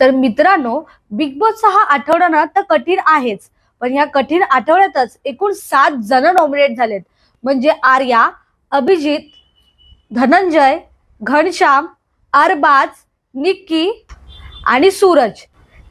तर मित्रांनो बिग बॉसचा हा आठवडा ना तर कठीण आहेच. पण ह्या कठीण आठवड्यातच एकूण सात जण नॉमिनेट झालेत. म्हणजे आर्या अभिजित धनंजय घनश्याम अरबाज निक्की आणि सूरज.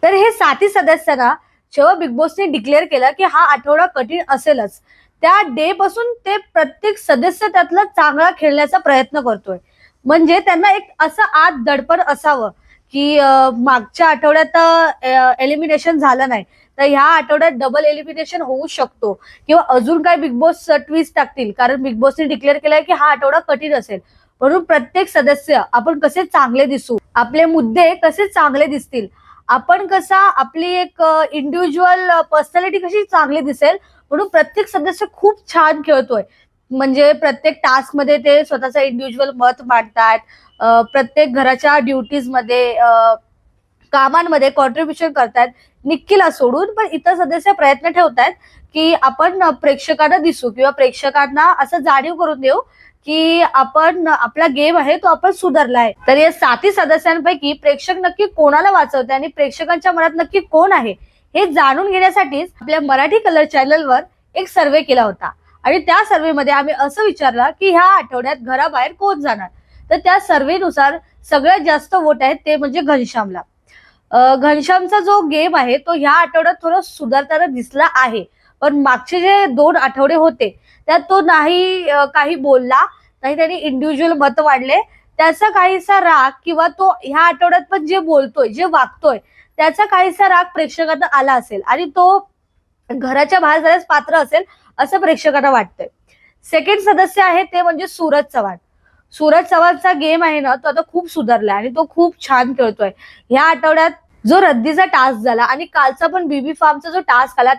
तर हे साती सदस्यांना जेव्हा बिग बॉसने डिक्लेअर केलं की हा आठवडा कठीण असेलच त्या डे पासून ते प्रत्येक सदस्य त्यातला चांगला खेळण्याचा प्रयत्न करतोय. म्हणजे त्यांना एक असं आत दडपण असावं. की मागच्या आठवड्यात एलिमिनेशन झालं नाही. तर ह्या आठवड्यात डबल एलिमिनेशन होऊ शकतो. किंवा अजून काय बिग बॉस ट्विस्ट टाकतील. कारण बिग बॉसने डिक्लेअर केलंय की हा आठवडा कठीण असेल. म्हणून प्रत्येक सदस्य आपण कसे चांगले दिसू? आपले मुद्दे कसे चांगले दिसतील? आपण कसा आपली एक इंडिव्हिज्युअल पर्सनॅलिटी कशी चांगली दिसेल? म्हणून प्रत्येक सदस्य खूप छान खेळतोय. म्हणजे प्रत्येक टास्कमध्ये ते स्वतःचं इंडिव्हिज्युअल मत मांडतात. प्रत्येक घराच्या ड्युटीजमध्ये कामांमध्ये कॉन्ट्रीब्युशन करतात. निखिला सोडून पण इतर सदस्य प्रयत्न ठेवतात की आपण प्रेक्षकांना दिसू किंवा प्रेक्षकांना असं जाणीव करून देऊ की आपण आपला गेम आहे तो आपण सुधारला आहे तर या साती सदस्यांपैकी प्रेक्षक नक्की कोणाला वाचवते आणि प्रेक्षकांच्या मनात नक्की कोण आहे हे जाणून घेण्यासाठीच आपल्या मराठी कलर चॅनलवर एक सर्वे केला होता. आणि त्या सर्वेमध्ये आम्ही असं विचारलं की ह्या आठवड्यात घराबाहेर कोण जाणार? तर त्या सर्वेनुसार सगळ्यात जास्त वोट आहेत ते म्हणजे घनश्यामला. घनश्यामचा जो गेम आहे तो ह्या आठवड्यात थोडं सुधारताना दिसला आहे. पण मागचे जे दोन आठवडे होते त्यात तो नाही काही बोलला नाही त्यांनी इंडिव्हिज्युअल मत वाढले. त्याचा काहीसा राग किंवा तो ह्या आठवड्यात पण जे बोलतोय जे वागतोय त्याचा काहीसा राग प्रेक्षकांना आला असेल. आणि तो घराच्या बाहेर जाण्यास पात्र असेल असं प्रेक्षकांना वाटतंय. सेकंड सदस्य आहे ते म्हणजे सूरज चव्हाण. सूरज चव्हाणचा गेम आहे ना तो आता खूप सुधारलाय आणि तो खूप छान खेळतोय. ह्या आठवड्यात जो रद्दीचा टास्क झाला आणि कालचा पण बीबी फार्मचा जो टास्क आला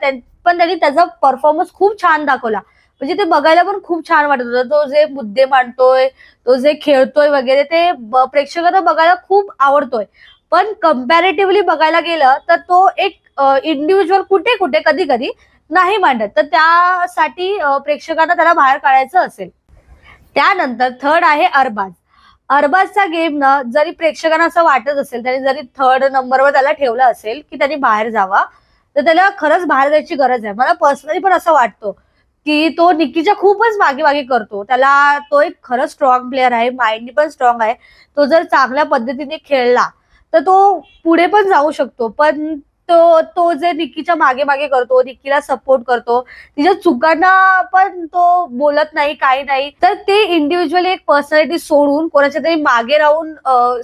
पण त्यांनी त्याचा परफॉर्मन्स खूप छान दाखवला. म्हणजे ते बघायला पण खूप छान वाटत होतं. तो जे मुद्दे मांडतोय तो जे खेळतोय वगैरे ते प्रेक्षकांना बघायला खूप आवडतोय. पण कम्पॅरेटिव्हली बघायला गेलं तर तो एक इंडिव्हिज्युअल कुठे कुठे कधी कधी नाही मांडत. तर त्यासाठी प्रेक्षकांना त्याला बाहेर काढायचं असेल. त्यानंतर थर्ड आहे अरबाज. अरबाजचा गेम ना जरी प्रेक्षकांना असं वाटत असेल त्याने जरी थर्ड नंबरवर त्याला ठेवलं असेल की त्यांनी बाहेर जावा तर त्याला खरंच बाहेर जायची गरज आहे. मला पर्सनली पण असं वाटतो की तो निक्कीच्या खूपच मागे मागे करतो. त्याला तो एक खरंच स्ट्रॉंग प्लेअर आहे माइंड पण स्ट्रॉंग आहे. तो जर चांगल्या पद्धतीने खेळला तर तो पुढे पण जाऊ शकतो. पण तो तो जे निक्कीच्या मागे मागे करतो निक्कीला सपोर्ट करतो तिच्या चुकांना पण तो बोलत नाही काही नाही. तर ते इंडिव्हिज्युअली एक पर्सनॅलिटी सोडून कोणाच्या तरी मागे राहून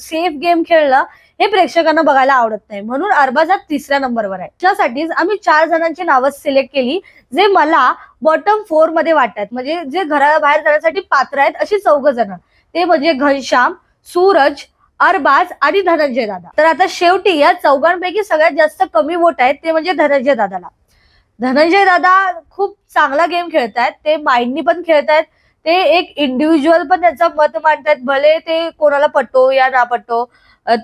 सेफ गेम खेळणं हे प्रेक्षकांना बघायला आवडत नाही. म्हणून अरबाजात तिसऱ्या नंबरवर आहे. त्यासाठीच आम्ही चार जणांची नावं सिलेक्ट केली जे मला बॉटम फोरमध्ये वाटतात. म्हणजे जे घराबाहेर जाण्यासाठी पात्र आहेत अशी चौघ जण. ते म्हणजे घनश्याम सूरज अरबाज आणि धनंजय दादा. तर आता शेवटी या चौघांपैकी सगळ्यात जास्त कमी वोट आहेत ते म्हणजे धनंजय दादाला. धनंजय दादा खूप चांगला गेम खेळतायत ते माइंडनी पण खेळतायत ते एक इंडिव्हिज्युअल पण त्यांचं मत मांडतायत भले ते कोणाला पटो या ना पटो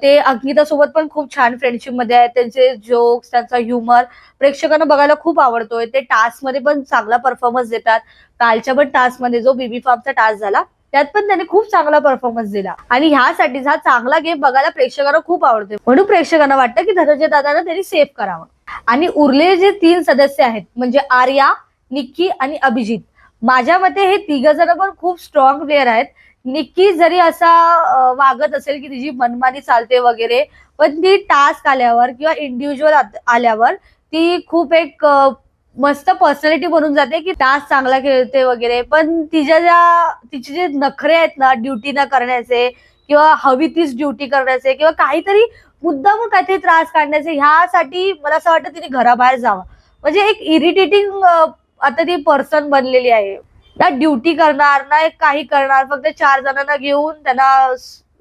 ते अंकिता सोबत पण खूप छान फ्रेंडशिपमध्ये आहेत त्यांचे जोक्स त्यांचा ह्युमर प्रेक्षकांना बघायला खूप आवडतोय ते टास्कमध्ये पण चांगला परफॉर्मन्स देतात. कालच्या पण टास्कमध्ये जो बीबी फार्मचा टास्क झाला त्यात पण त्यांनी खूप चांगला परफॉर्मन्स दिला. आणि ह्यासाठीच हा चांगला गेम बघायला प्रेक्षकांना खूप आवडते. म्हणून प्रेक्षकांना वाटतं की धनंजय दादांना त्यांनी सेव्ह करावं. आणि उरलेले जे तीन सदस्य आहेत म्हणजे आर्या निक्की आणि अभिजित. माझ्या मते हे तिघ जण पण खूप स्ट्रॉंग प्लेअर आहेत. निक्की जरी असा वागत असेल की तिची मनमानी चालते वगैरे पण ती टास्क आल्यावर किंवा इंडिव्हिज्युअल आल्यावर ती खूप एक मस्त पर्सनॅलिटी बनून जाते की डान्स चांगला खेळते वगैरे. पण तिच्या ज्या तिचे जे नखरे आहेत ना ड्युटी न करण्याचे किंवा हवी तीच ड्युटी करण्याचे किंवा काहीतरी मुद्दाम काहीतरी त्रास काढण्याचे ह्यासाठी मला असं वाटतं तिने घराबाहेर जावं. म्हणजे एक इरिटेटिंग आता ती पर्सन बनलेली आहे. ना ड्युटी करणार ना काही करणार फक्त चार जणांना घेऊन त्यांना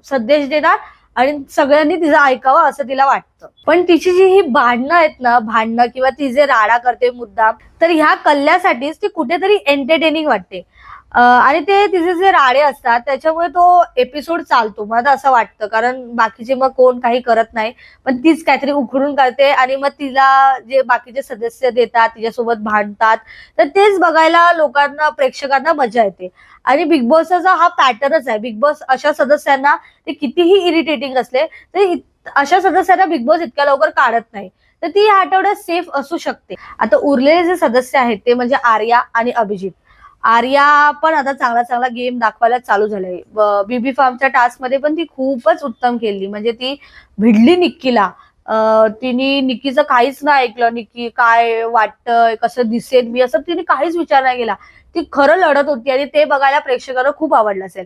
संदेश देणार आणि सगळ्यांनी तिचं ऐकावं असं तिला वाटतं. पण तिची जी ही भांडणं आहेत ना भांडणं किंवा ती जे राडा करते मुद्दाम तर ह्या कल्ल्यासाठीच ती कुठेतरी एंटरटेनिंग वाटते. आणि ते तिचे जे राडे असतात त्याच्यामुळे तो एपिसोड चालतो. मला असं वाटतं कारण बाकीचे मग कोण काही करत नाही. पण तीच काहीतरी उखडून करते आणि मग तिला जे बाकीचे सदस्य देतात तिच्यासोबत भांडतात तर तेच बघायला लोकांना प्रेक्षकांना मजा येते. आणि बिग बॉसचा हा पॅटर्नच आहे. बिग बॉस अशा सदस्यांना ते कितीही इरिटेटिंग असले तरी अशा सदस्यांना बिग बॉस इतक्या लवकर काढत नाही. तर ती ह्या आठवड्यात सेफ असू शकते. आता उरलेले जे सदस्य आहेत ते म्हणजे आर्या आणि अभिजित. आर्या पण आता चांगला चांगला गेम दाखवायला चालू झालाय. बीबी फार्मच्या टास्कमध्ये पण ती खूपच उत्तम केली. म्हणजे ती भिडली निक्कीला. तिने निक्कीचं काहीच नाही ऐकलं. निक्की काय वाटतंय कसं दिसेल मी असं तिने काहीच विचार नाही केला. ती खरं लढत होती आणि ते बघायला प्रेक्षकांना खूप आवडलं असेल.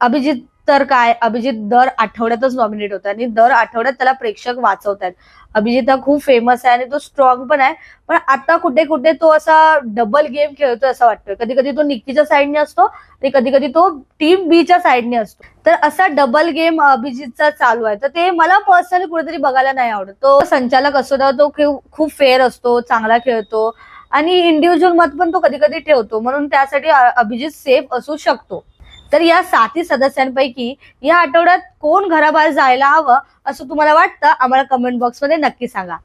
अभिजित तर काय? अभिजित दर आठवड्यातच नॉमिनेट होतो आणि दर आठवड्यात त्याला प्रेक्षक वाचवतात अभिजित हा खूप फेमस आहे आणि तो स्ट्रॉंग पण आहे. पण आता कुठे कुठे तो असा डबल गेम खेळतोय असं वाटतोय. कधी कधी तो निक्कीच्या साईडने असतो आणि कधी कधी तो टीम बीच्या साईडने असतो. तर असा डबल गेम अभिजितचा चालू आहे. तर ते मला पर्सनली कुठेतरी बघायला नाही आवडत. तो संचालक असतो तर तो खूप- फेअर असतो चांगला खेळतो आणि इंडिव्हिज्युअल मत पण तो कधी कधी ठेवतो. म्हणून त्यासाठी अभिजित सेफ असू शकतो. तर या साती सदस्यांपैकी या आठवड्यात कोण घराबाहेर जायला हवं असं तुम्हाला वाटतं? आम्हाला कमेंट बॉक्समध्ये नक्की सांगा.